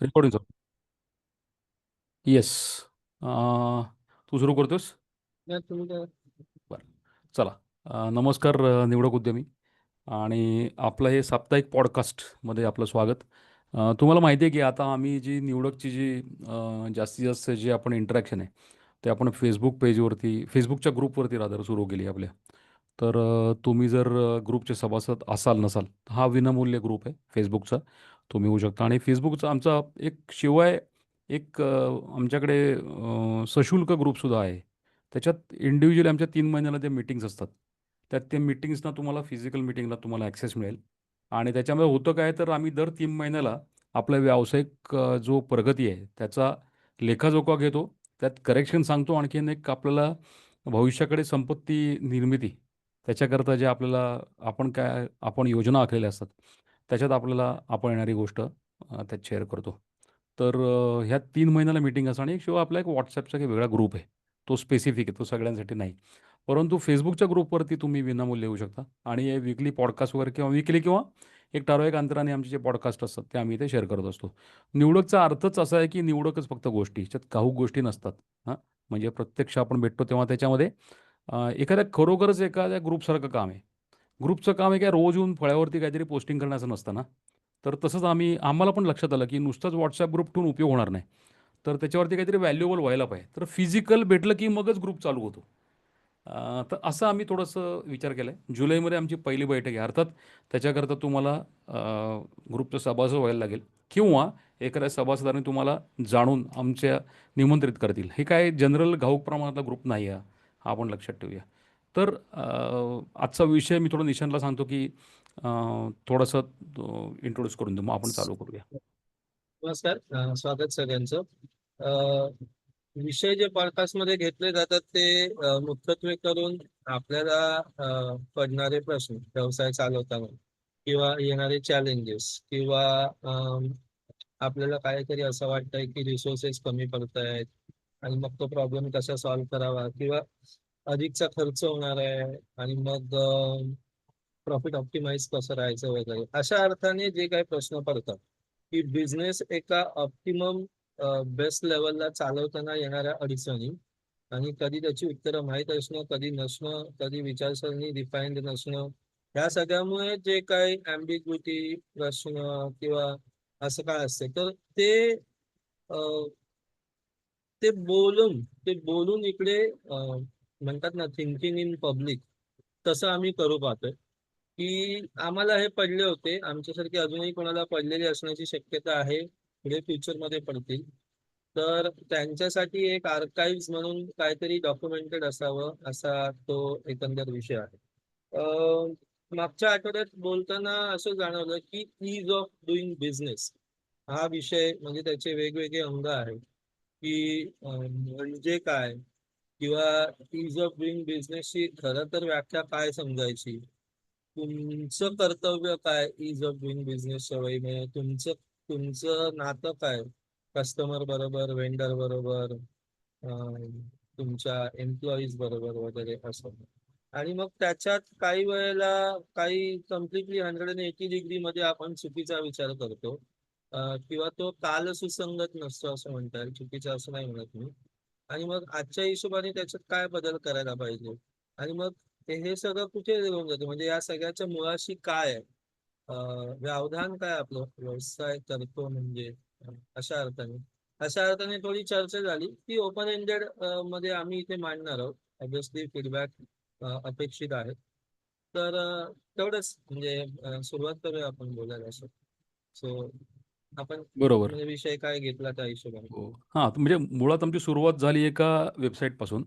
Recording sir yes तू सुरू करतोस? नाही तुम्ही काय बरं. चला. अ, नमस्कार अ, निवडक उद्यमी. आणि आपलं हे साप्ताहिक पॉडकास्टमध्ये आपलं स्वागत. अ, तुम्हाला माहिती आहे की आता आम्ही जी निवडकची जी अ, जास्तीत जास्त जे आपण इंटरॅक्शन आहे ते आपण फेसबुक पेजवरती फेसबुकच्या ग्रुपवरती रादर सुरू केली आपल्या. तर अ, तुम्ही जर अ, ग्रुपचे सभासद असाल नसाल हा विनामूल्य ग्रुप आहे फेसबुकचा तुम्ही होऊ शकता. आणि फेसबुकचा आमचा एक शिवाय एक आमच्याकडे सशुल्क ग्रुपसुद्धा आहे. त्याच्यात इंडिव्हिज्युअली आमच्या तीन महिन्याला जे मीटिंग्स असतात. त्यात ते मीटिंग्सना तुम्हाला फिजिकल मीटिंगला तुम्हाला ॲक्सेस मिळेल. आणि त्याच्यामध्ये होतं काय तर आम्ही दर तीन महिन्याला आपला व्यावसायिक जो प्रगती आहे त्याचा लेखाजोखा घेतो. त्यात करेक्शन सांगतो. आणखीन एक आपल्याला भविष्याकडे संपत्ती निर्मिती त्याच्याकरता जे आपल्याला आपण काय आपण योजना आखलेल्या असतात त्याच्यात आपल्याला आपण येणारी गोष्ट त्यात शेअर करतो. तर ह्या तीन महिन्याला मीटिंग असं आणि एक शिवाय आपला एक व्हॉट्सॲपचा एक वेगळा ग्रुप आहे. तो स्पेसिफिक आहे तो सगळ्यांसाठी नाही. परंतु फेसबुकच्या ग्रुपवरती तुम्ही विनामूल्य येऊ शकता. आणि हे वीकली पॉडकास्ट वगैरे किंवा विकली किंवा एक ठराविक अंतराने आमचे जे पॉडकास्ट असतात ते आम्ही इथे शेअर करत असतो. निवडकचा अर्थच असा आहे की निवडकच फक्त गोष्टी. ह्याच्यात काही गोष्टी नसतात. हां? म्हणजे प्रत्यक्ष आपण भेटतो तेव्हा त्याच्यामध्ये एखाद्या खरोखरच एखाद्या ग्रुपसारखं काम आहे. ग्रुपचं काम आहे काय रोज येऊन फळ्यावरती काहीतरी पोस्टिंग करण्याचं नसतं ना? तर तसंच आम्ही आम्हाला पण लक्षात आलं की नुसतंच व्हॉट्सअप ग्रुप ठेवून उपयोग होणार नाही. तर त्याच्यावरती काहीतरी व्हॅल्युएबल व्हायला पाहिजे. तर फिजिकल भेटलं की मगच ग्रुप चालू होतो. तर असं आम्ही थोडंसं विचार केला आहे जुलैमध्ये आमची पहिली बैठक आहे. अर्थात त्याच्याकरता तुम्हाला ग्रुपचं सभासद व्हायला लागेल. किंवा एखाद्या सभासदाने तुम्हाला जाणून आमच्या निमंत्रित करतील. हे काय जनरल घाऊक प्रमाणातला ग्रुप नाही आहे हा आपण लक्षात ठेवूया. तर आजचा विषय मी थोडं निशांतला सांगतो की थोडस थोडंसं इंट्रोड्यूस करून देऊ. मग आपण चालू करूया. नमस्कार. स्वागत सगळ्यांचं. विषय जे पॉडकास्टमध्ये घेतले जातात ते मुख्यत्वे करून आपल्याला पडणारे प्रश्न व्यवसाय चालवताना किंवा येणारे चॅलेंजेस किंवा आपल्याला काहीतरी असं वाटतंय की रिसोर्सेस कमी पडत आहेत आणि मग तो प्रॉब्लेम कसा सॉल्व्ह करावा किंवा अधिकचा खर्च होणार आहे आणि मग प्रॉफिट ऑप्टिमाइज कसं राहायचं वगैरे अशा अर्थाने जे काही प्रश्न पडतात की बिझनेस एका ऑप्टिमम बेस्ट लेवलला चालवताना येणाऱ्या अडचणी आणि कधी त्याची उत्तरं माहीत असणं कधी नसणं कधी विचारसरणी डिफाईन्ड नसणं ह्या सगळ्यामुळे जे काही अँबिग्युटी प्रश्न किंवा असं काय असते तर ते ते बोलून ते बोलून इकडे म्हणतात ना थिंकिंग इन पब्लिक तसं आम्ही करू पाहतोय. की आम्हाला हे पडले होते आमच्यासारखे अजूनही कोणाला पडलेले असण्याची शक्यता आहे पुढे फ्युचरमध्ये पडतील. तर त्यांच्यासाठी एक आर्काईव्ह म्हणून काहीतरी डॉक्युमेंटेड असावं असा तो एकंदर विषय आहे. मागच्या आठवड्यात बोलताना असं जाणवलं की इज ऑफ डुईंग बिझनेस हा विषय म्हणजे त्याचे वेगवेगळे अंग आहेत. की म्हणजे काय? किंवा इज ऑफ डुईंग बिझनेसची खरं तर व्याख्या काय समजायची? तुमचं कर्तव्य काय इज ऑफ डुईंग बिझनेसच्या वहीने? तुमचं तुमचं नातं काय? कस्टमर बरोबर वेंडर बरोबर तुमच्या एम्प्लॉईज बरोबर वगैरे असं. आणि मग त्याच्यात काही वेळेला काही completely hundred and eighty degree मध्ये आपण चुकीचा विचार करतो. किंवा तो काल सुसंगत नसतो असं म्हणता येईल. चुकीचं असं नाही म्हणत मी. आणि मग आजच्या हिशोबाने त्याच्यात काय बदल करायला पाहिजे? आणि मग ते हे सगळं कुठे होऊन जाते? म्हणजे या सगळ्याच्या मुळाशी काय आहे? व्यावधान काय आपलं? व्यवसाय करतो म्हणजे? अशा अर्थाने. अशा अर्थाने थोडी चर्चा झाली. ती ओपन एंडेडमध्ये आम्ही इथे मांडणार आहोत. ऑब्विसली फीडबॅक अपेक्षित आहे. तर तेवढंच. म्हणजे सुरुवात करूया आपण बोलायला असं. सो आपण बरोबर. म्हणजे विषय काय घेतला त्या हिशोबाने? हो. हां तर म्हणजे मुळात आमची सुरुवात झाली एका वेबसाईटपासून.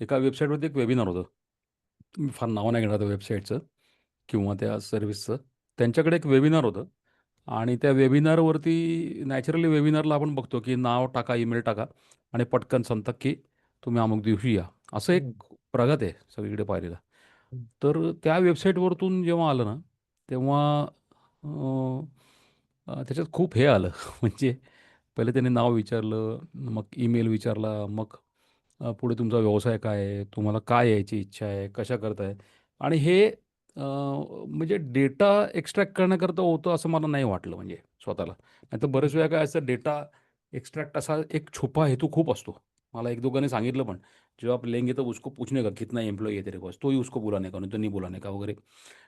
एका वेबसाईटवरती एक वेबिनार होतं. मी फार नाव नाही घेणार त्या वेबसाईटचं किंवा त्या सर्व्हिसचं त्यांच्याकडे एक वेबिनार होतं. आणि त्या वेबिनारवरती नॅचरली वेबिनारला आपण बघतो की नाव टाका ईमेल टाका आणि पटकन सांगतात की तुम्ही अमुक दिवशी या. असं एक हम्म. प्रगत आहे सगळीकडे पाहिलेलं. हम्म. तर त्या वेबसाईटवरतून जेव्हा आलं ना तेव्हा त्याच्यात खूप हे आलं. म्हणजे पहिले त्यांनी नाव विचारलं मग ईमेल विचारला मग अ, पुढे तुमचा व्यवसाय काय आहे? तुम्हाला काय यायची इच्छा आहे? कशा करताय? आणि हे म्हणजे डेटा एक्स्ट्रॅक्ट करण्याकरता होतं असं मला नाही वाटलं म्हणजे स्वतःला. नाहीतर बरेच वेळा काय असतं डेटा एक्स्ट्रॅक्ट असा एक छुपा हेतू खूप असतो. मला एक दोघांनी सांगितलं पण जेव्हा आप लेंगे तो उसको पूछने का कितना एम्प्लॉई है तेरे पास? तो ही उसको बुलाने का नाही तो नहीं बुलाने का वगैरे.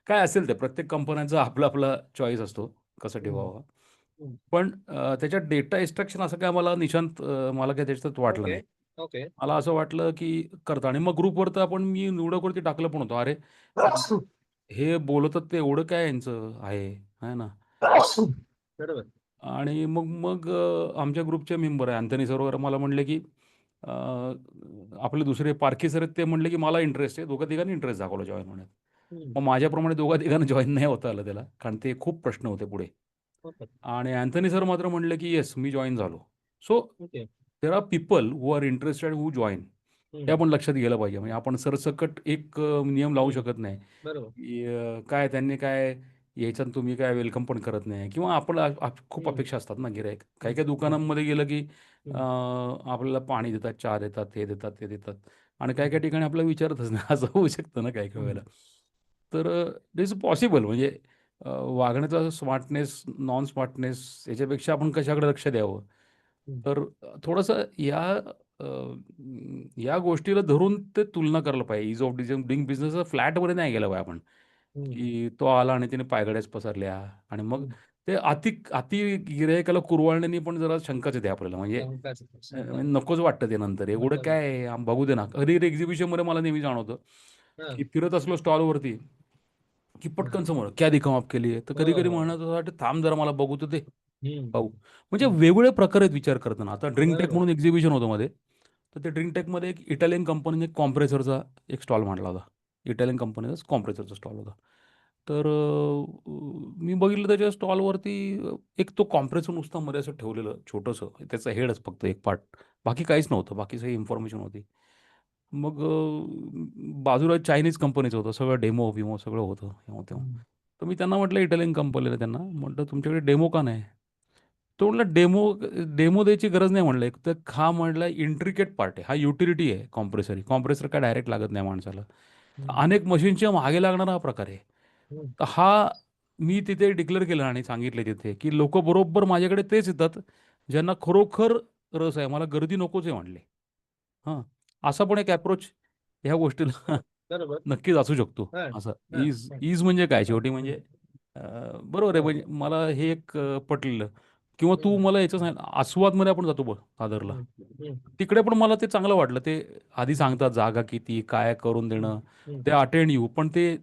काय असेल ते प्रत्येक कंपन्यांचा आपला आपला चॉईस असतो. कसं ठेवावा. पण त्याच्यात डेटा एक्स्ट्रॅक्शन असं काय मला निशांत अ, मला काय त्याच्यात वाटलं ओके नाही. ओके. मला असं वाटलं की करतं. आणि मग ग्रुपवर तर आपण मी निवडकवरती टाकलं पण होतं. अरे हे बोलतात ते एवढं काय यांचं आहे? आहे ना? बरोबर. आणि मग मग अ, आमच्या ग्रुपचे मेंबर आहे. अँथनी सर वगैरे मला म्हणले की अ, आपले दुसरे पारखी सर आहेत ते म्हणले की मला इंटरेस्ट आहे. दोघं तिघांनी इंटरेस्ट दाखवला जॉईन होण्यात. मग माझ्याप्रमाणे दोघा तिघांना जॉईन नाही होता आलं त्याला कारण ते खूप प्रश्न होते पुढे. आणि अँथनी सर मात्र म्हणले की येस मी जॉईन झालो. So there are people who are interested who join. हे आपण लक्षात गेलं पाहिजे. म्हणजे आपण सरसकट एक नियम लावू शकत नाही. काय त्यांनी काय याच्यात तुम्ही काय वेलकम पण करत नाही. किंवा आपलं आ- आप- खूप. अपेक्षा असतात ना गिरायक काही. काही दुकानांमध्ये गेलं की आपल्याला पाणी देतात चहा देतात हे देतात ते देतात. आणि काही काही ठिकाणी आपल्याला विचारतच नाही. असं होऊ शकतं ना काही काही वेळेला. तर दिट इज पॉसिबल म्हणजे वागण्याचा स्मार्टनेस नॉन स्मार्टनेस याच्यापेक्षा आपण कशाकडे लक्ष द्यावं. तर थोडंसं या अ, या गोष्टीला धरून ते तुलना करायला पाहिजे ease of doing doing business फ्लॅटमध्ये नाही गेलं पाहिजे आपण. की तो आला आणि त्याने पायगड्याच पसरल्या आणि मग. ते अति अति गिरायकाला कुरवाळण्यानी पण जरा शंकाच येते आपल्याला म्हणजे अ. म्हणजे नकोच वाटतं ते नंतर एवढं. काय आहे, आम- बघू दे ना कधी एक्झिबिशनमध्ये मला नेहमी जाणवतं. की फिरत असलो स्टॉलवरती की पटकन समोर क्या दिखाऊ आपके लिए? तर कधी कधी. म्हणत असं वाटतं थांब जरा मला बघू तर ते. हम्म. पाहू. म्हणजे हम्म. वेगवेगळे प्रकार आहेत विचार करताना. आता ड्रिंक टेक बरोबर. म्हणून एक्झिबिशन होतं मध्ये. तर ते ड्रिंक टेकमध्ये एक इटालियन कंपनीने कॉम्प्रेसरचा एक स्टॉल मांडला होता. इटालियन कंपनीचा कॉम्प्रेसरचा स्टॉल होता. तर अ, मी बघितलं त्याच्या स्टॉलवरती एक तो कॉम्प्रेसर नुसता मध्ये असं ठेवलेलं छोटंसं. त्याचं हेडच फक्त एक पार्ट. बाकी काहीच नव्हतं. बाकी सगळी इन्फॉर्मेशन होती. मग अ, बाजूला चायनीज कंपनीचं होतं सगळं डेमो विमो सगळं होतं तेव्हा तेव्हा. तर मी त्यांना म्हटलं इटालियन कंपनीला त्यांना. म्हटलं तुमच्याकडे डेमो का नाही? तो म्हटलं डेमो डेमो द्यायची गरज नाही. म्हणलं एक तर हा म्हटलं इंट्रिकेट पार्ट आहे. हा युटिलिटी आहे कॉम्प्रेसर ही कॉम्प्रेसर काय डायरेक्ट लागत नाही माणसाला. अनेक मशीनच्या मागे लागणारा हा प्रकार आहे. तर हा मी तिथे डिक्लेअर केलं आणि सांगितले तिथे की लोक बरोबर माझ्याकडे तेच येतात ज्यांना खरोखर रस आहे. मला गर्दी नकोच आहे म्हणले हां. असा पण एक अप्रोच ह्या गोष्टीला बरोबर नक्कीच असू शकतो हा, असं हा, ईज हा. ईज म्हणजे काय शेवटी म्हणजे अं, बरोबर आहे. म्हणजे मला हे एक अं, पटलेलं किंवा तू हम्म. मला याचं सांग आस्वादमध्ये आपण जातो बघ दादरला हम्म. हम्म. तिकडे पण मला ते चांगलं वाटलं ते आधी सांगतात जागा किती काय करून देणं हम्म. ते अटेंड येऊ पण ते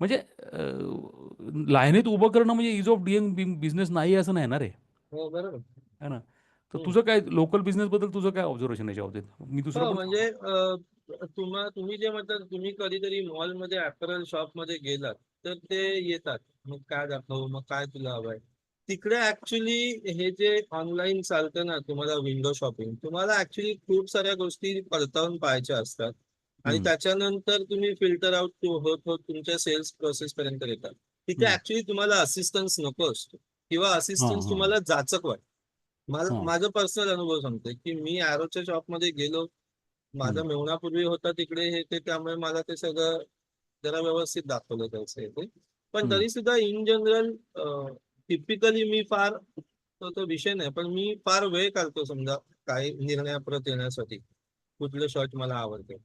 म्हणजे अं, लाईनीत उभं करणं म्हणजे इज ऑफ डिंग बिझनेस नाही असं नाही ना रे हो बरोबर है ना तर. तुझं काय लोकल बिझनेस बद्दल तुझं काय ऑब्झर्वेशन याच्या बाबतीत मी दुसरं म्हणजे तुम्हा तुम्ही जे म्हणतात तुम्ही कधीतरी मॉलमध्ये अपॅरल शॉपमध्ये गेलात तर ते येतात. मग काय दाखवू मग काय तुला हवंय? तिकडे ऍक्च्युली हे जे ऑनलाईन चालतं ना तुम्हाला विंडो शॉपिंग तुम्हाला ऍक्च्युली खूप साऱ्या गोष्टी पडताळून पाहायच्या असतात. आणि. त्याच्यानंतर तुम्ही फिल्टर आउट होत होत तुमच्या सेल्स प्रोसेस पर्यंत येतात. तिथे. ऍक्च्युली तुम्हाला असिस्टन्स नको असतो. किंवा असिस्टन्स तुम्हाला जाचक वाटतं. मला हां. माझा पर्सनल अनुभव सांगतोय की मी ॲरोच्या शॉपमध्ये गेलो. माझा. मेवणापूर्वी होता तिकडे हे ते त्यामुळे मला ते सगळं जरा व्यवस्थित दाखवलं त्याचं ते. पण. तरी सुद्धा इन जनरल टिपिकली मी फार तो तो विषय नाही. पण मी फार वेळ काढतो समजा काही निर्णयाप्रत येण्यासाठी. कुठलं शॉट मला आवडतं.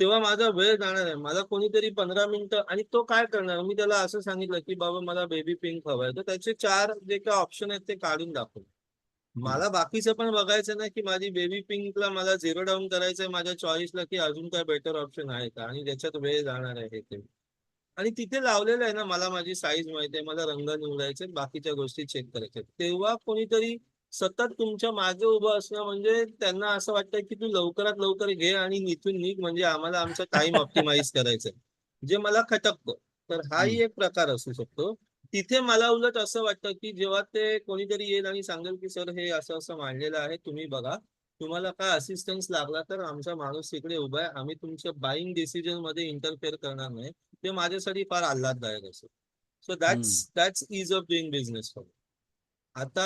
तेव्हा माझा वेळ जाणार आहे. मला कोणीतरी पंधरा मिनिटं आणि तो काय करणार? मी त्याला असं सांगितलं की बाबा मला बेबी पिंक हवंय. तर त्याचे चार जे काही ऑप्शन आहेत ते काढून दाखव हम्म. मला बाकीचं पण बघायचं नाही की माझी बेबी पिंकला मला झिरो डाऊन करायचंय माझ्या चॉईसला की अजून काय बेटर ऑप्शन आहे का? आणि ज्याच्यात वेळ जाणार आहे ते. आणि तिथे लावलेलं आहे ना मला माझी साईज माहिती आहे मला रंग निवडायचे बाकीच्या गोष्टी चेक करायच्या तेव्हा कोणीतरी सतत तुमच्या मागे उभं असणं म्हणजे त्यांना असं वाटतं की तू लवकरात लवकर घे आणि इथून निघ म्हणजे आम्हाला आमचा टाइम ऑप्टिमाइज करायचा जे मला खटकतं. तर हाही. एक प्रकार असू शकतो. तिथे मला उलट असं वाटतं की जेव्हा ते कोणीतरी येईल आणि सांगेल की सर हे असं असं मांडलेलं आहे तुम्ही बघा. तुम्हाला काय असिस्टन्स लागला तर आमचा माणूस तिकडे उभा आहे. आम्ही तुमच्या बाईंग डिसिजनमध्ये इंटरफेअर करणार नाही. ते माझ्यासाठी फार आल्हाददायक असेल. So that's that's ease of doing business for आता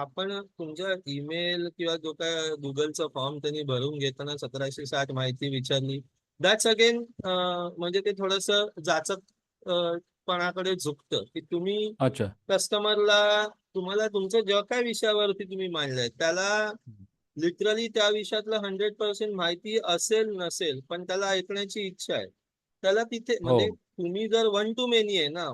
आपण तुमच्या ईमेल किंवा जो काय गुगलचा फॉर्म त्यांनी भरून घेताना सतराशे साठ माहिती विचारली. दॅट्स अगेन म्हणजे ते थोडस जाचक पणाकडे झुकतं. की तुम्ही अच्छा. कस्टमरला तुम्हाला तुमचं ज्या काय विषयावरती तुम्ही मांडलंय? त्याला लिटरली त्या विषयातलं हंड्रेड पर्सेंट माहिती असेल नसेल पण त्याला ऐकण्याची इच्छा आहे. त्याला तिथे म्हणजे हो तुम्ही जर वन टू मेनी आहे ना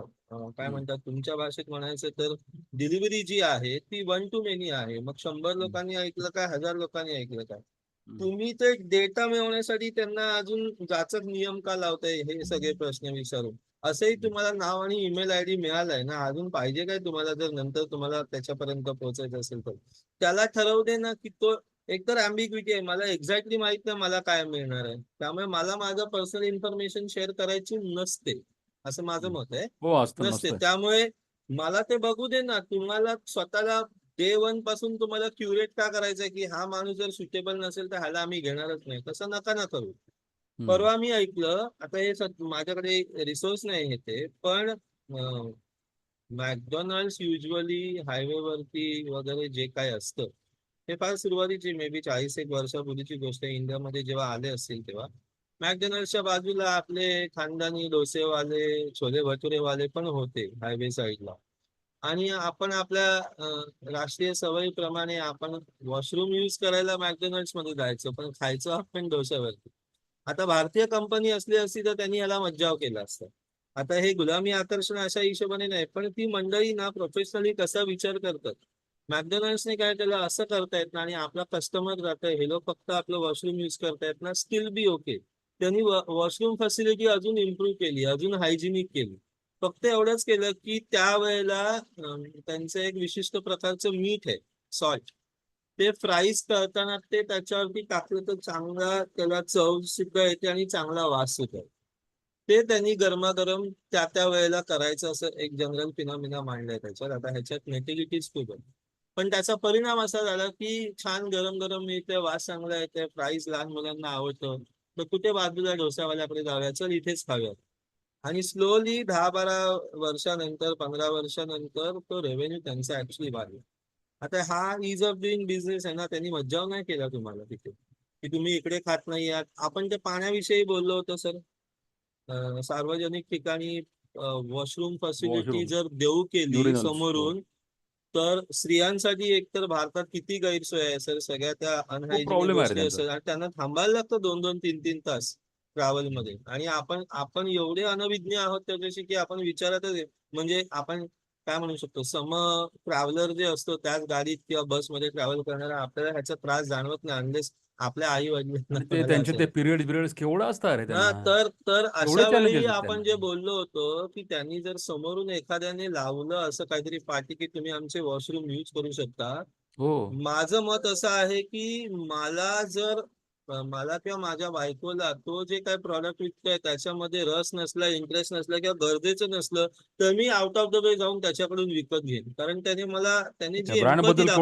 काय. म्हणतात तुमच्या भाषेत म्हणायचं तर डिलिव्हरी जी आहे ती वन टू मेनी आहे. मग शंभर. लोकांनी ऐकलं काय हजार लोकांनी ऐकलं काय. तुम्ही ते डेटा मिळवण्यासाठी त्यांना अजून जाचक नियम का लावताय हे सगळे प्रश्न विचारून? असंही तुम्हाला नाव आणि ईमेल आय डी मिळालाय ना अजून पाहिजे काय तुम्हाला जर नंतर तुम्हाला त्याच्यापर्यंत पोहोचायचं असेल तर? त्याला ठरवू दे ना की तो एकतर अँबिग्विटी आहे. मला एक्झॅक्टली माहीत नाही मला काय मिळणार आहे. त्यामुळे मला माझं पर्सनल इन्फॉर्मेशन शेअर करायची नसते. असं माझं मत आहे. हो नसते. त्यामुळे मला ते बघू दे ना. तुम्हाला स्वतःला डे वनपासून तुम्हाला क्युरेट का करायचंय की हा माणूस जर सुटेबल नसेल तर ह्याला आम्ही घेणारच नाही. तसं नका ना करू. परवा मी ऐकलं आता हे माझ्याकडे रिसोर्स नाही हे ते पण मॅकडॉनल्ड्स युजली हायवे वरती वगैरे जे काय असतं हे फार सुरुवातीची मे बी चाळीस एक वर्षापूर्वीची गोष्ट आहे. इंडियामध्ये जेव्हा आले असतील तेव्हा मॅकडॉनल्ड्सच्या बाजूला आपले खानदानी डोसेवाले छोले भटुरेवाले पण होते हायवे साईडला आणि आपण आपल्या राष्ट्रीय सवयीप्रमाणे आपण वॉशरूम युज करायला मॅकडॉनल्ड्समध्ये जायचो पण खायचो आपण डोश्यावरती आता भारतीय कंपनी असली असती तर त्यांनी याला मज्जाव केला असता. आता हे गुलामी आकर्षण अशा हिशोबाने नाही पण ती मंडळी ना प्रोफेशनली कसा विचार करतात? मॅकडोनल्ड्सने काय त्याला असं करतायत ना आणि आपला कस्टमर जातोय. हे लोक फक्त आपलं वॉशरूम युज करतायत ना. स्टील बी ओके त्यांनी वॉशरूम फॅसिलिटी अजून इम्प्रूव्ह केली अजून हायजिनिक केली. फक्त एवढंच केलं की त्यावेळेला त्यांचं एक विशिष्ट प्रकारचं मीठ आहे सॉल्ट ते फ्राईज करताना ते त्याच्यावरती टाकलं तर चांगला त्याला चव सुद्धा येते आणि चांगला वास सुद्धा येतो. ते त्यांनी गरमागरम त्या त्या वेळेला करायचं असं एक जनरल फिनॉमिना मांडलाय त्याच्यात. आता ह्याच्यात नेटिव्हिटीज खूप आहे पण त्याचा परिणाम असा झाला की छान गरम गरम मिळते वास चांगला येते फ्राईज लहान मुलांना आवडतं. तर कुठे बाजूला डोसावाल्याकडे जाऊया चल इथेच खाऊयात आणि स्लोली दहा बारा वर्षानंतर पंधरा वर्षानंतर तो रेव्हेन्यू त्यांचा ऍक्च्युली वाढला. आता हा इज ऑफ डुईंग बिझनेस आहे ना त्यांनी मज्जाव नाही केला तुम्हाला तिथे. की तुम्ही इकडे खात नाही आहात. आपण ते पाण्याविषयी बोललो होतो सर सार्वजनिक ठिकाणी वॉशरूम फॅसिलिटी. जर देऊ केली समोरून तर स्त्रियांसाठी एकतर भारतात किती गैरसोय आहे सर सगळ्या त्या अनहायजिनिक आणि त्यांना थांबायला लागतं दोन दोन तीन तीन तास ट्रॅव्हलमध्ये. आणि आपण आपण एवढे अनविज्ञ आहोत त्याच्याशी की आपण विचारातच. म्हणजे आपण काय म्हणू शकतो? सम ट्रॅव्हलर जे असतो त्याच गाडीत किंवा बसमध्ये ट्रॅव्हल करणारा आपल्याला ह्याचा त्रास जाणवत नाही अनलेस आपल्या आई ते त्यांचे ते पिरियड केवढं असतात तर तर अशा वेळी आपण. जे बोललो होतो की त्यांनी जर समोरून एखाद्याने लावलं असं काहीतरी पाठी की तुम्ही आमचे वॉशरूम यूज करू शकता. हो. माझं मत असं आहे की मला जर मला किंवा माझ्या बायकोला तो जे काही प्रॉडक्ट विकतोय त्याच्यामध्ये रस नसला इंटरेस्ट नसला किंवा गरजेचं नसलं तर मी आउट ऑफ द वे जाऊन त्याच्याकडून विकत घेईन. कारण त्याने मला त्याने त्या जी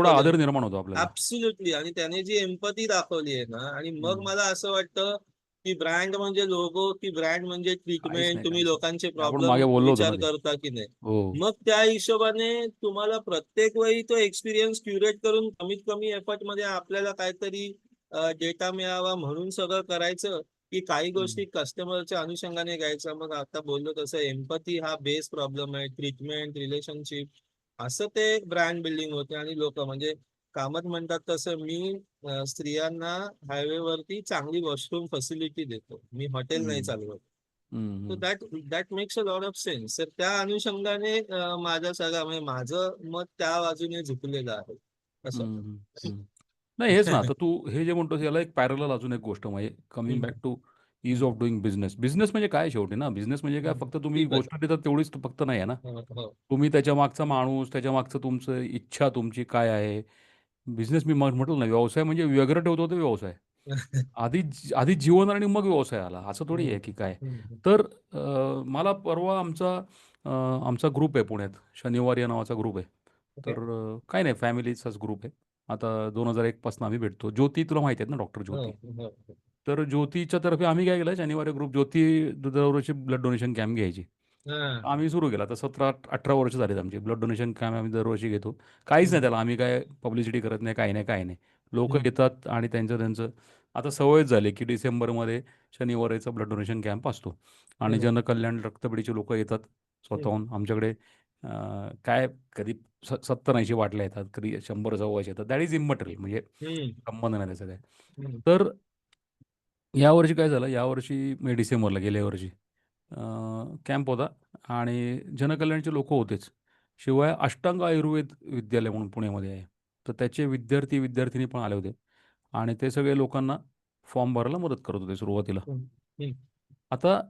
आदर निर्माण होतो ऍब्सोल्युटली आणि त्याने जी एम्पथी दाखवली आहे ना आणि मग. मला असं वाटतं की ब्रँड म्हणजे लोगो की ब्रँड म्हणजे ट्रीटमेंट तुम्ही लोकांचे प्रॉब्लेम विचार. करता की नाही. हो. मग त्या हिशोबाने तुम्हाला प्रत्येक वेळी तो एक्सपिरियन्स क्युरेट करून कमीत कमी एफर्टमध्ये आपल्याला काहीतरी डेटा मिळावा म्हणून सगळं करायचं की काही गोष्टी कस्टमरच्या अनुषंगाने घ्यायचं मग आता बोललो तसं एम्पथी हा बेस प्रॉब्लेम आहे ट्रीटमेंट रिलेशनशिप असं ते ब्रँड बिल्डिंग होते आणि लोक म्हणजे कामत म्हणतात तसं मी स्त्रियांना हायवे वरती चांगली वॉशरूम फॅसिलिटी देतो. मी हॉटेल नाही. चालवत. That that makes a lot of sense तर त्या अनुषंगाने माझा सगळा म्हणजे माझं मत त्या बाजूने झुकलेलं आहे. असं. नाही हेच ना. आता तू हे जे म्हणतोस याला एक पॅरल अजून एक गोष्ट म्हणजे coming hmm. Back to ease of doing business business म्हणजे काय शेवटी ना? बिझनेस म्हणजे काय? हम्म. फक्त तुम्ही. गोष्ट देतात तेवढीच फक्त नाही आहे ना? हो, हो. तुम्ही त्याच्या मागचा माणूस त्याच्या मागचं तुमचं इच्छा तुमची काय आहे? बिझनेस मी मग म्हटलं ना व्यवसाय म्हणजे वेगळं ठेवतो तो व्यवसाय. आधी जी- आधी जीवन आणि मग व्यवसाय आला. असं थोडी आहे की काय? हम्म. तर अ, मला परवा आमचा अ, आमचा ग्रुप आहे पुण्यात. शनिवार या नावाचा ग्रुप आहे. तर अ, काय नाही फॅमिलीचाच ग्रुप आहे. आता दोन हजार एकपासून आम्ही भेटतो. ज्योती तुला माहिती आहेत ना डॉक्टर हो, ज्योती. हो. तर ज्योतीच्या तर्फे आम्ही काय केलं शनिवारी ग्रुप ज्योती दरवर्षी ब्लड डोनेशन कॅम्प घ्यायची. हा. आम्ही सुरू केला. तर सतरा अठरा वर्ष झालीत आमची. ब्लड डोनेशन कॅम्प आम्ही दरवर्षी घेतो. काहीच नाही त्याला. आम्ही काय पब्लिसिटी करत नाही काही नाही काही नाही. लोक. येतात आणि त्यांचं त्यांचं. आता सवयच झाली की डिसेंबरमध्ये शनिवारीचा ब्लड डोनेशन कॅम्प असतो. आणि. जनकल्याण रक्तपेढीचे लोक येतात स्वतःहून. आमच्याकडे काय कधी सत्तर ऐंशी बाटल्या येतात कधी शंभर सव्वाशे येतात. दॅट इज इमटेरियल म्हणजे. संबंध नाही त्याचा काय. तर यावर्षी काय झालं? यावर्षी मी डिसेंबरला गेल्या वर्षी कॅम्प होता आणि जनकल्याणचे लोक होतेच. शिवाय अष्टांग आयुर्वेद विद्यालय म्हणून पुण्यामध्ये आहे. तर त्याचे विद्यार्थी विद्यार्थिनी पण आले होते आणि ते सगळे लोकांना फॉर्म भरायला मदत करत होते सुरुवातीला. आता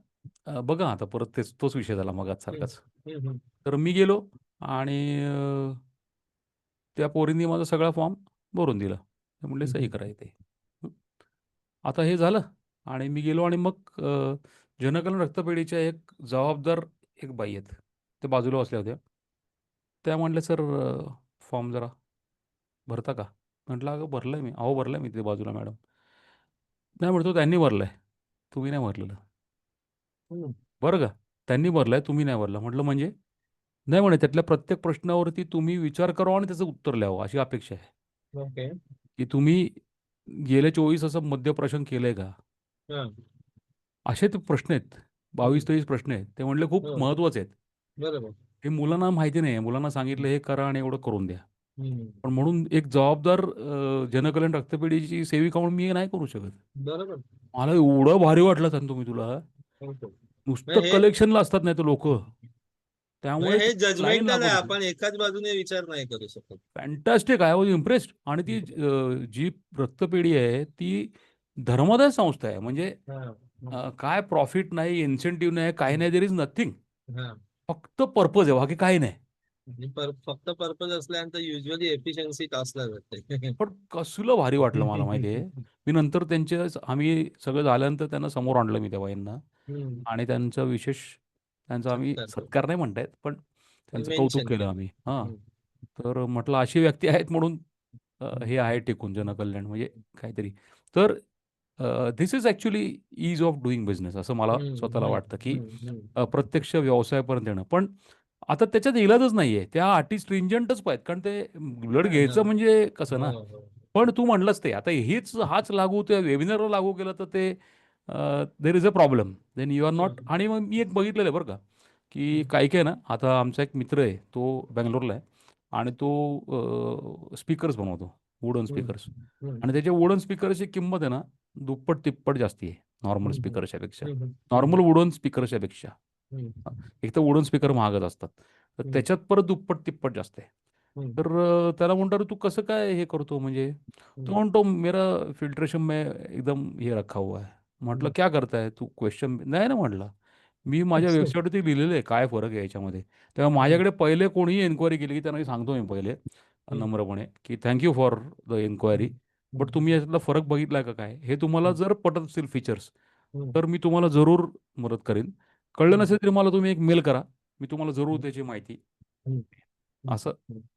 अ, बघा आता परत तेच तोच विषय झाला मग सारखाच हम्म. हम्म. तर मी गेलो आणि अ, त्या पोरींनी माझा सगळा फॉर्म भरून दिला ते म्हणले सही हम्म. करा इथे हं. आता हे झालं आणि मी गेलो आणि मग अ, जनकल्याण रक्तपेढीच्या एक जबाबदार एक बाई आहेत ते बाजूला बसल्या होत्या त्या म्हणल्या सर फॉर्म जरा भरता का म्हटलं अगं भरलं आहे मी अहो भरलं आहे मी तिथे बाजूला मॅडम नाही म्हणतो त्यांनी भरलं आहे तुम्ही नाही भरलेलं. बरं का? त्यांनी भरलं आहे तुम्ही नाही भरलं. म्हटलं म्हणजे? नाही म्हणे त्यातल्या प्रत्येक प्रश्नावरती तुम्ही विचार करावा आणि त्याचं उत्तर लिहावं अशी अपेक्षा आहे. की तुम्ही गेले चोवीस असं मध्यप्रशन केलं आहे का? हा. असे ते प्रश्न आहेत. बावीस तेवीस प्रश्न आहेत. ते म्हणले खूप हो. महत्त्वाचे आहेत. बरोबर. हे मुलांना माहिती नाही मुलांना सांगितलं हे करा आणि एवढं करून द्या. पण म्हणून एक जबाबदार जनकल्याण रक्तपेढीची सेविका म्हणून मी नाही करू शकत. बरोबर. मला एवढं भारी वाटलं सांगतो मी तुला. ओके. नुसतं हे- कलेक्शनला असतात नाही तर लोक. त्यामुळे हे line जजमेंटल आहे होती. आपण एकाच बाजूने विचार नाही करू शकत. फॅन्टॅस्टिक आय वॉज इम्प्रेस्ड आणि ती अ, जी रक्तपेढी आहे ती धर्मादाय संस्था आहे. म्हणजे हा अ, काय प्रॉफिट नाही इन्सेंटिव्ह नाही काही नाही. देर इज नथिंग हा. फक्त पर्पज आहे. बाकी काही नाही. आणि पर- फक्त पर्पज असल्यानंतर युजली एफिशियन्सी टास्कला जाते. पण कसलं भारी वाटलं मला माहिती आहे मी नंतर त्यांचे आम्ही सगळं झाल्यानंतर त्यांना समोर आणलं मी त्या बाईंना. आणि त्यांचा विशेष त्यांचा आम्ही सत्कार नाही म्हणतायत पण त्यांचं कौतुक केलं केलं. आम्ही. हां. तर म्हटलं अशी व्यक्ती आहेत म्हणून अ, हे आहे टिकून जनकल्याण म्हणजे काहीतरी. तर this is actually ease of doing business असं मला स्वतःला वाटतं की. अ, प्रत्यक्ष व्यवसायापर्यंत येणं. पण आता त्याच्यात इलाजच नाही आहे त्या अटी स्ट्रिंजंटच पाहिजेत कारण ते ब्लड हा, घ्यायचं. म्हणजे कसं ना? हो, हो. पण तू म्हणलंस ते. आता हेच हाच लागू त्या वेबिनारला लागू केलं तर ते there is a problem then you are not. आणि मग मी एक बघितलेलं आहे बरं का की. काही काय ना आता आमचा एक मित्र आहे तो बँगलोरला आहे आणि तो स्पीकर्स बनवतो वुडन स्पीकर्स. आणि त्याच्या वुडन स्पीकरची किंमत आहे ना दुप्पट तिप्पट जास्ती आहे नॉर्मल. स्पीकरच्या पेक्षा. नॉर्मल वुडन स्पीकरच्या पेक्षा. एक तर वुडन स्पीकर महागच असतात तर. त्याच्यात परत दुप्पट तिप्पट जास्त आहे. तर त्याला म्हणतो "अरे तू कसं काय हे करतो म्हणजे तो. म्हणतो मेरा फिल्ट्रेशन में एकदम ये रखा हुआ है म्हटलं. क्या करता है तू? क्वेश्चन नाही ना म्हटलं. मी माझ्या वेबसाईटवरती लिहिलेलं आहे काय फरक आहे याच्यामध्ये. तेव्हा माझ्याकडे पहिले कोणीही एन्क्वायरी केली की त्यांना मी सांगतो मी पहिले. नम्रपणे की thank you for the enquiry but तुम्ही यातला फरक बघितला का काय? हे तुम्हाला जर पटत असतील फीचर्स. तर मी तुम्हाला जरूर मदत करेन. कळलं. नसेल तरी मला तुम्ही एक मेल करा. मी तुम्हाला जरूर त्याची माहिती. असं.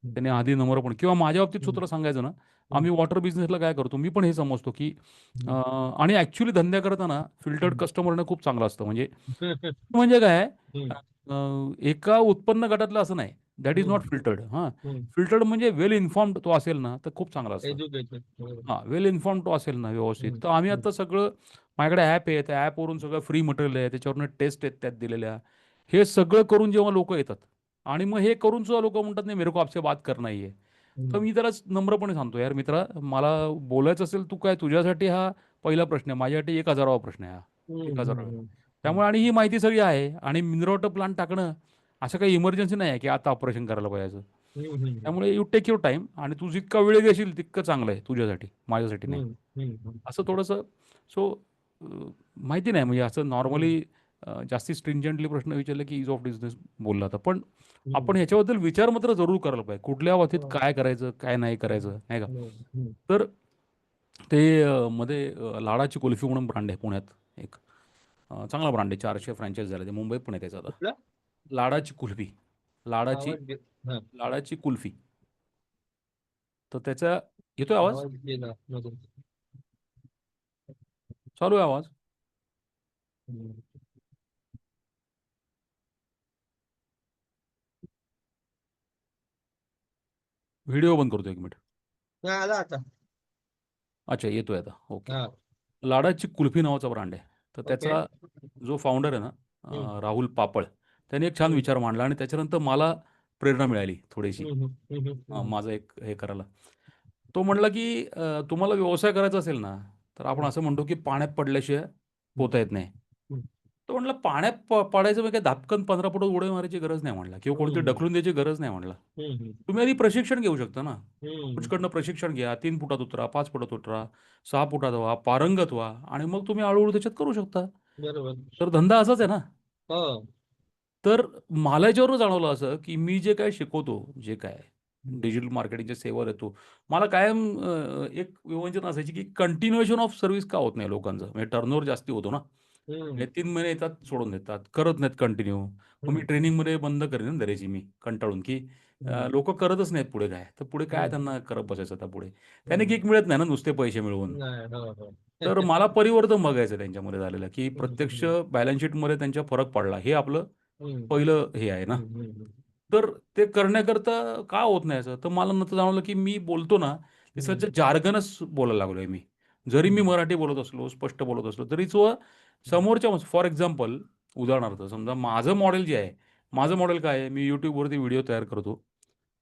त्याने आधी नंबर पण किंवा माझ्या बाबतीत. सूत्र सांगायचं ना आम्ही वॉटर बिझनेसला काय करतो मी पण हे समजतो की आणि ॲक्च्युली धंद्या करताना फिल्टर्ड. कस्टमरनं खूप चांगलं असतं म्हणजे म्हणजे काय एका उत्पन्न गटातलं असं नाही दॅट इज नॉट. फिल्टर्ड हां. फिल्टर्ड म्हणजे वेल इन्फॉर्म्ड तो असेल ना तर खूप चांगलं असतं. हां वेल इन्फॉर्म तो असेल ना व्यवस्थित. तर आम्ही. आता सगळं माझ्याकडे ॲप आहे त्या ॲपवरून सगळं फ्री मटेरियल आहे त्याच्यावरनं टेस्ट आहेत त्यात दिलेल्या हे सगळं करून जेव्हा लोक येतात आणि मग हे करून सुद्धा लोक म्हणतात नाही मेरे को आपसे बात करना ही है तर. मी त्याला नम्रपणे सांगतो यार मित्रा मला बोलायचं असेल तू काय तुझ्यासाठी हा पहिला प्रश्न आहे माझ्यासाठी एक हजारावा प्रश्न आहे हा एक. हजारावा. त्यामुळे आणि ही माहिती सगळी आहे आणि मिनरल प्लांट टाकणं असं काही इमर्जन्सी नाही आहे की आता ऑपरेशन करायला पाहिजे. त्यामुळे यू टेक युअर टाईम आणि तू जितका वेळ घेशील तितकं चांगलं आहे तुझ्यासाठी माझ्यासाठी नाही. असं थोडंसं सो माहिती नाही म्हणजे असं नॉर्मली जास्ती स्ट्रिंजंटली प्रश्न विचारले की इज ऑफ बिझनेस बोलला तर पण आपण ह्याच्याबद्दल विचार मात्र जरूर करायला पाहिजे. कुठल्या बाबतीत हो. काय करायचं काय नाही करायचं नाही का? हम्म. हम्म. तर ते मध्ये लाडाची कुल्फी म्हणून ब्रँड आहे पुण्यात एक. चांगला ब्रँड आहे. चारशे फ्रँचाईज झाले ते. मुंबईत पण आहे त्याचा आता? लाडाची कुल्फी. लाडाची हा. लाडाची कुल्फी. तर त्याचा येतोय आवाज. चालू आहे आवाज हम्म. व्हिडिओ बंद करतो एक मिनिट आला आता अच्छा येतोय आता ओके हा लाडाची कुल्फी नावाचा ब्रँड आहे तर त्याचा जो फाउंडर आहे ना हम्म. राहुल पापळ त्याने एक छान हम्म. विचार मांडला आणि त्याच्यानंतर मला प्रेरणा मिळाली थोडीशी हम्म, हम्म, हम्म, अं, हम्म. माझं एक हे करायला तो म्हणला की अं, तुम्हाला व्यवसाय करायचा असेल ना तर आपण हम्म. असं म्हणतो की पाण्यात पडल्याशिवाय पोहता येत नाही. तो म्हणला पाण्यात प- पडायचं म्हणजे काय धापकन पंधरा फुट उडी मारायची गरज नाही म्हणला किंवा कोणती हम्म. ढकलून द्यायची गरज नाही म्हणला हम्म, तुम्ही आधी प्रशिक्षण घेऊ शकता ना. हम्म. कोचकडनं प्रशिक्षण घ्या तीन फुटात उतरा पाच फुटात उतरा सहा फुटात व्हा पारंगत व्हा आणि मग तुम्ही हळूहळू त्याच्यात करू शकता. बरोबर. तर धंदा असाच आहे ना. हो. तर मला याच्यावरून जाणवलं असं की मी जे काय शिकवतो जे काय. डिजिटल मार्केटिंगच्या सेवा देतो मला कायम अं, एक विवंचन असायची की कंटिन्युएशन ऑफ सर्व्हिस का होत नाही लोकांचं. म्हणजे टर्नओव्हर जास्ती होतो ना. हम्म, म्हणजे तीन महिने येतात सोडून देतात करत नाहीत कंटिन्यू मग मी हम्म. ट्रेनिंगमध्ये बंद करेन ना दरेची मी कंटाळून की हम्म. लोक करतच नाहीत पुढे काय तर पुढे काय हम्म. त्यांना करत बसायचं आता पुढे त्याने हम्म. किक मिळत नाही ना नुसते पैसे मिळवून नाही हो हो तर मला परिवर्तन बघायचं त्यांच्यामध्ये झालेलं की प्रत्यक्ष हम्म. बॅलन्स शीटमध्ये त्यांच्या फरक पडला हे आपलं हम्म, पहिलं हे आहे ना हम्म, हम्म, तर ते करण्याकरता का होत नाही असं तर मला नंतर जाणवलं की मी बोलतो ना ते हम्म. सध्या जार्गनच बोलायला लागलोय मी जरी मी हम्म. मराठी बोलत असलो स्पष्ट बोलत असलो तरी तो समोरच्या फॉर एक्झाम्पल उदाहरणार्थ समजा माझं मॉडेल जे आहे माझं मॉडेल काय आहे मी यूट्यूबवरती व्हिडिओ तयार करतो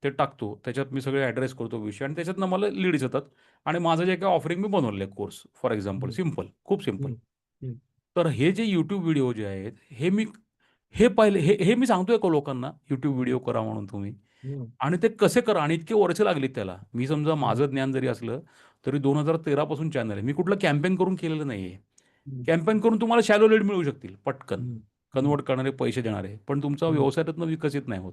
ते टाकतो त्याच्यात मी सगळे ॲड्रेस करतो विषय आणि त्याच्यातनं मला लीड्स येतात आणि माझं जे काय ऑफरिंग मी बनवलं आहे कोर्स फॉर एक्झाम्पल. सिंपल खूप सिंपल. तर हे जे यूट्यूब व्हिडिओ जे आहेत हे मी हे पाहिले हे हे मी सांगतोय का लोकांना यूट्यूब व्हिडिओ करा म्हणून तुम्ही. आणि ते कसे करा आणि इतके वर्ष लागलीत त्याला मी समजा माझं ज्ञान जरी असलं तरी दोन हजार तेरापासून चॅनल आहे मी कुठलं कॅम्पेन करून केलेलं नाही आहे हम्म. कॅम्पेन करून तुम्हाला शॅलो लीड मिळू शकतील पटकन. कन्वर्ट करणारे पैसे देणारे. पण तुमचा. व्यवसायातनं विकसित नाही होत.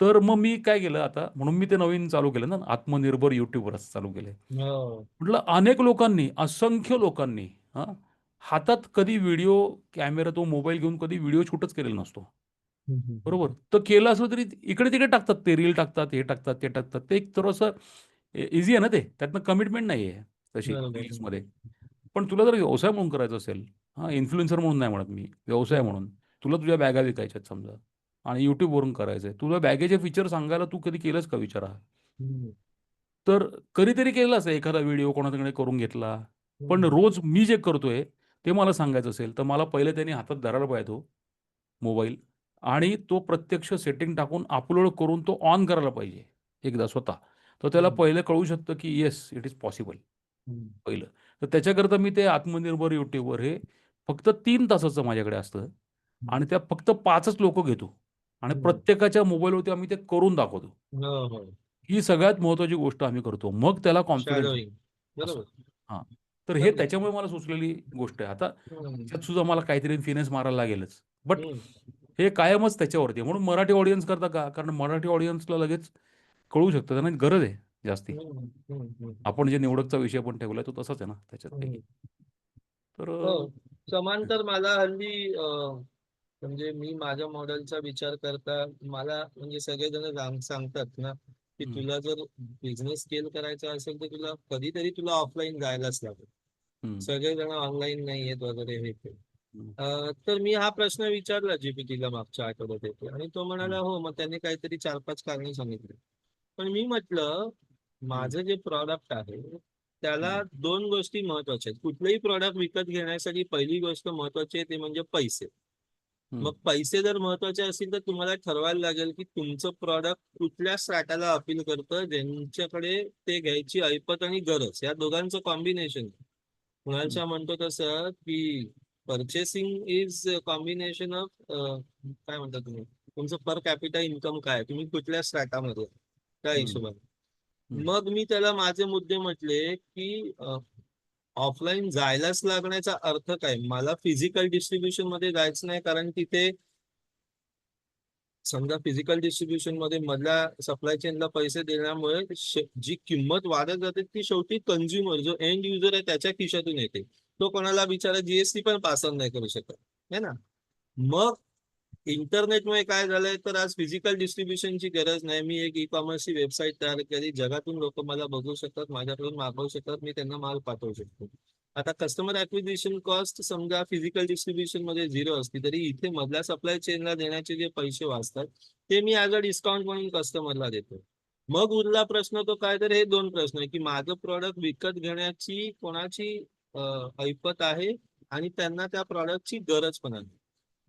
तर मग मी काय केलं आता म्हणून मी ते नवीन चालू केलं ना आत्मनिर्भर युट्यूबरच चालू केले हो. म्हटलं अनेक लोकांनी असंख्य लोकांनी हां हातात कधी व्हिडिओ कॅमेरा तो मोबाईल घेऊन कधी व्हिडिओ शूटच केलेला नसतो. बरोबर? तर केलं असलं तरी इकडे तिकडे टाकतात ते रील टाकतात हे टाकतात ते टाकतात. ते एक थोडंसं इझी आहे ना ते? त्यातनं कमिटमेंट नाही आहे तशी. रील्समध्ये पण तुला जर व्यवसाय म्हणून करायचा असेल हां इन्फ्लुएन्सर म्हणून नाही म्हणत मी व्यवसाय. म्हणून तुला तुझ्या बॅगा विकायच्या आहेत समजा आणि यूट्यूबवरून करायचं आहे तुला बॅगेचे फीचर सांगायला तू कधी केलंच का विचारा हम्म. तर कधीतरी केलं असं एखादा व्हिडिओ कोणाकडे करून घेतला पण. रोज मी जे करतोय ते मला सांगायचं असेल तर मला पहिले त्यांनी हातात धरायला पाहिजे तो मोबाईल आणि तो प्रत्यक्ष सेटिंग टाकून अपलोड करून तो ऑन करायला पाहिजे एकदा स्वतः तर त्याला. पहिलं कळू शकतं की येस इट इज पॉसिबल. पहिलं तर त्याच्याकरता मी ते आत्मनिर्भर युट्यूबवर हे फक्त तीन तासाचं माझ्याकडे असतं. आणि त्या फक्त पाचच लोक घेतो. आणि. प्रत्येकाच्या मोबाईलवरती आम्ही ते करून दाखवतो. हो हो. ही सगळ्यात महत्त्वाची गोष्ट आम्ही करतो. मग त्याला कॉन्फिडन्स हां. तर हे. त्याच्यामुळे मला सुचलेली गोष्ट आहे. आता. त्यात सुद्धा मला काहीतरी फिनेस मारायला लागेलच. बट. हे कायमच त्याच्यावरती. म्हणून मराठी ऑडियन्स करता का? कारण मराठी ऑडियन्सला लगेच कळू शकतं. त्यांना गरज आहे. जास्ती. आपण जे निवडकचा विषय पण ठेवलाय तो तसाच आहे ना त्याच्यातपैकी तर हो समांतर मला हल्ली म्हणजे मी माझ्या मॉडेलचा विचार करता मला म्हणजे सगळेजण सांग- सांगतात ना की. तुला जर बिझनेस स्केल करायचा असेल तर तुला कधीतरी तुला ऑफलाईन जायलाच लागेल. सगळेजण ऑनलाईन नाही आहेत वगैरे हे ते. तर मी हा प्रश्न विचारला जीपीटीला मागच्या आठवड्यात येते आणि तो म्हणाला हो. मग त्याने काहीतरी चार पाच कारणे सांगितली. पण मी म्हटलं माझं जे प्रॉडक्ट आहे त्याला दोन गोष्टी महत्त्वाच्या आहेत. कुठलंही प्रॉडक्ट विकत घेण्यासाठी पहिली गोष्ट महत्वाची आहे ते म्हणजे पैसे. हम्म, मग पैसे जर महत्त्वाचे असतील तर तुम्हाला ठरवायला लागेल की तुमचं प्रॉडक्ट कुठल्या स्ट्रॅटाला अपील करतं ज्यांच्याकडे ते घ्यायची ऐपत आणि गरज. या दोघांचं कॉम्बिनेशन कुणालच्या म्हणतो तसं की परचेसिंग इज कॉम्बिनेशन ऑफ काय म्हणता तुम्ही? तुमचं पर कॅपिटल इन्कम काय आहे? तुम्ही कुठल्या स्ट्रॅटामध्ये आहे? त्या हम्म. हिशोबाने. हम्म. मग मी त्याला माझे मुद्दे म्हटले की ऑफलाईन जायलाच लागण्याचा अर्थ काय? मला फिजिकल डिस्ट्रीब्युशनमध्ये जायचं नाही कारण तिथे समजा फिजिकल डिस्ट्रीब्युशनमध्ये मधल्या सप्लाय चेनला पैसे देण्यामुळे जी किंमत वाढत जाते ती शेवटी कंझ्युमर जो एंड युजर आहे त्याच्या खिशातून येते. तो कोणाला बिचारा जीएसटी पण पास ऑन नाही करू शकत. है ना? मग इंटरनेटमुळे काय झालंय तर आज फिजिकल डिस्ट्रीब्युशनची गरज नाही. मी एक ई कॉमर्सची वेबसाईट तयार केली. जगातून लोक मला बघू शकतात माझ्याकडून मागवू शकतात. मी त्यांना माल पाठवू शकतो. आता कस्टमर ऍक्विजिशन कॉस्ट समजा फिजिकल डिस्ट्रीब्युशनमध्ये झिरो असली तरी इथे मधल्या सप्लाय चेनला देण्याचे जे पैसे वाचतात ते मी ॲज अ डिस्काउंट म्हणून कस्टमरला देतो. मग उरला प्रश्न तो काय? तर हे दोन प्रश्न आहे की माझं प्रॉडक्ट विकत घेण्याची कोणाची ऐपत आहे? आणि त्यांना त्या प्रॉडक्टची गरज पण आहे.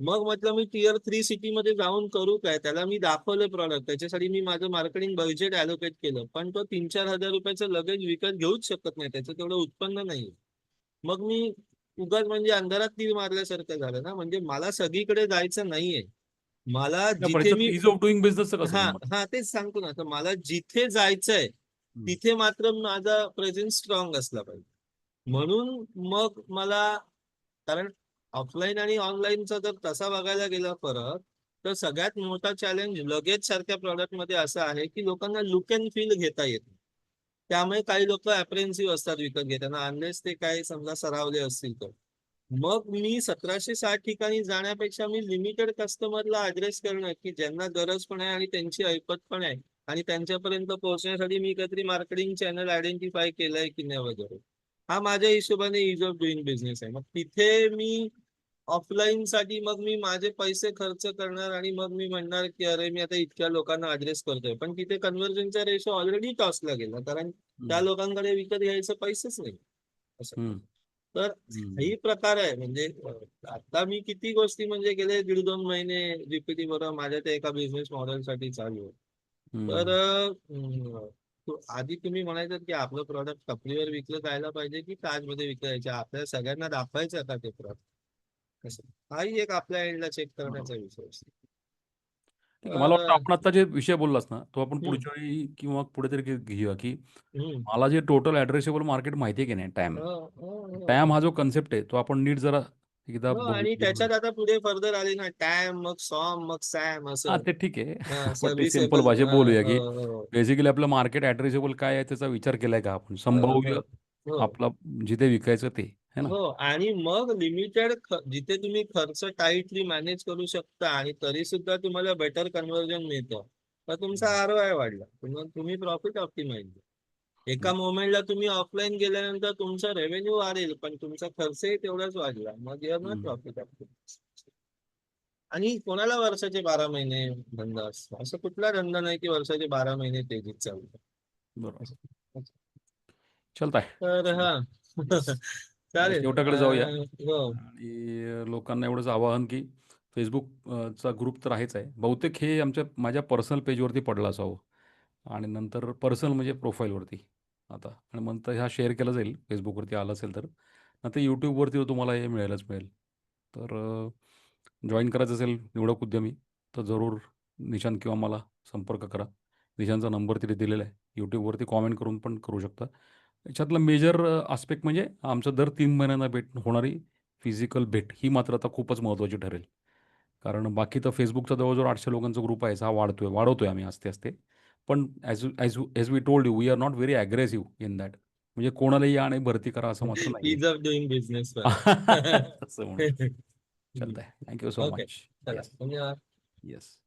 मग म्हटलं मी टिअर थ्री सिटीमध्ये जाऊन करू काय? त्याला मी दाखवले प्रॉडक्ट त्याच्यासाठी मी माझं मार्केटिंग बजेट ॲलोकेट केलं. पण तो तीन चार हजार रुपयाचं लगेच विकत घेऊच शकत नाही. त्याचं तेवढं उत्पन्न नाही मग मी उगाच म्हणजे अंधारात तीर मारल्यासारखं झालं ना. म्हणजे मला सगळीकडे जायचं नाहीये. मला जिथे मी डुईंग बिझनेसचं कसं हा? हा तेच सांगतो ना. तर मला जिथे जायचंय. तिथे मात्र माझा प्रेझेन्स स्ट्रॉंग असला पाहिजे. म्हणून मग मला कारण ऑफलाईन आणि ऑनलाईनचा जर तसा बघायला गेला फरक तर सगळ्यात मोठा चॅलेंज लगेच सारख्या प्रॉडक्टमध्ये असं आहे की लोकांना लुक अँड फील घेता येत नाही. त्यामुळे काही लोक अप्रेन्सिव्ह असतात विकत घेताना अनलेस ते काही समजा सरावले असतील तर. मग मी सतराशे साठ ठिकाणी जाण्यापेक्षा मी लिमिटेड कस्टमरला ऍड्रेस करणं की ज्यांना गरज पण आहे आणि त्यांची ऐपत पण आहे आणि त्यांच्यापर्यंत पोहोचण्यासाठी मी काहीतरी मार्केटिंग चॅनल आयडेंटिफाय केलंय की नाही वगैरे. हा माझ्या हिशोबाने इज ऑफ डुईंग बिझनेस आहे. मग तिथे मी ऑफलाईन साठी मग मी माझे पैसे खर्च करणार आणि मग मी म्हणणार की अरे मी आता इतक्या लोकांना ऍड्रेस करतोय. पण तिथे कन्व्हर्जनचा रेशो ऑलरेडी टॉसला गेला. कारण त्या. लोकांकडे विकत घ्यायचं पैसेच नाही. असं. तर. ही प्रकार आहे. म्हणजे आता मी किती गोष्टी म्हणजे गेले दीड दोन महिने जीपीटी बरोबर माझ्या त्या एका बिझनेस मॉडेल साठी चालू आहे तर आधी तुम्ही म्हणायचं की आपलं प्रॉडक्ट टपरीवर विकलं जायला पाहिजे की ताजमध्ये विकलं जायचे? आपल्या सगळ्यांना दाखवायचं का ते प्रॉडक्ट हाही एक आपल्या एंडला चेक करण्याचा विषय असतो. मला वाटतं आपण आता जे विषय बोललास ना तो आपण. पुढच्या वेळी किंवा पुढे तरी घेऊया की. मला जे टोटल ऍड्रेसेबल मार्केट माहिती आहे की नाही टॅम हो, हो, हो. टॅम हा जो कन्सेप्ट आहे तो आपण नीट जरा एकदा हो, आणि त्याच्यात आता पुढे फर्दर आले ना टॅम मग सॉम मग सॅम हा असं ते ठीक आहे हा. सिंपल भाषेत हा, बोलूया की हो, हो, बेसिकली आपलं मार्केट ऍड्रेसेबल काय आहे त्याचा विचार केलाय का आपण संभाव्य हो. आपला जिथे विकायचं ते है ना? हो. आणि मग लिमिटेड जिथे तुम्ही खर्च टाईटली मॅनेज करू शकता आणि तरी सुद्धा तुम्हाला बेटर कन्व्हर्जन मिळतं. तर तुमचा आर आय वाढला. तुम्ही प्रॉफिट ऑप्टिमाइज एका मोमेंटला तुम्ही ऑफलाईन गेल्यानंतर तुमचा रेव्हेन्यू वाढेल पण तुमचा खर्चही तेवढाच वाढला. मग युअर नॉट. प्रॉफिट ऑप्टिमाइज आणि कोणाला वर्षाचे बारा महिने धंदा असतो? असं कुठला धंदा नाही की वर्षाचे बारा महिने तेजीत चालतो. बरोबर. चलताय. तर हा. चालेल. शेवटाकडे जाऊया. अं, हो. आणि लोकांना एवढंच आवाहन की फेसबुक अ, चा ग्रुप तर आहेच आहे. बहुतेक हे आमच्या माझ्या पर्सनल पेजवरती पडलं असावं. आणि नंतर पर्सनल म्हणजे प्रोफाईलवरती आता आणि नंतर ह्या शेअर केला जाईल. फेसबुकवरती आलं असेल तर. नंतर यूट्यूबवरती तुम्हाला हे मिळेलच मिळेल. तर जॉईन करायचं असेल निवडक उद्यमी तर जरूर निशांत किंवा मला संपर्क करा. निशांतचा नंबर तिथे दिलेला आहे. यूट्यूबवरती कॉमेंट करून पण करू शकता. याच्यातलं मेजर आस्पेक्ट म्हणजे आमचं दर तीन महिन्यांना भेट होणारी फिजिकल भेट ही मात्र आता खूपच महत्त्वाची ठरेल. कारण बाकी तर फेसबुकचा जवळजवळ आठशे लोकांचा ग्रुप आहे हा वाढतोय वाढवतोय आम्ही आस्ते आस्ते. पण as as as we told you we are not very aggressive in that म्हणजे कोणालाही या आणि भरती करा असं मात्र नाही थँक्यू सो. Much yes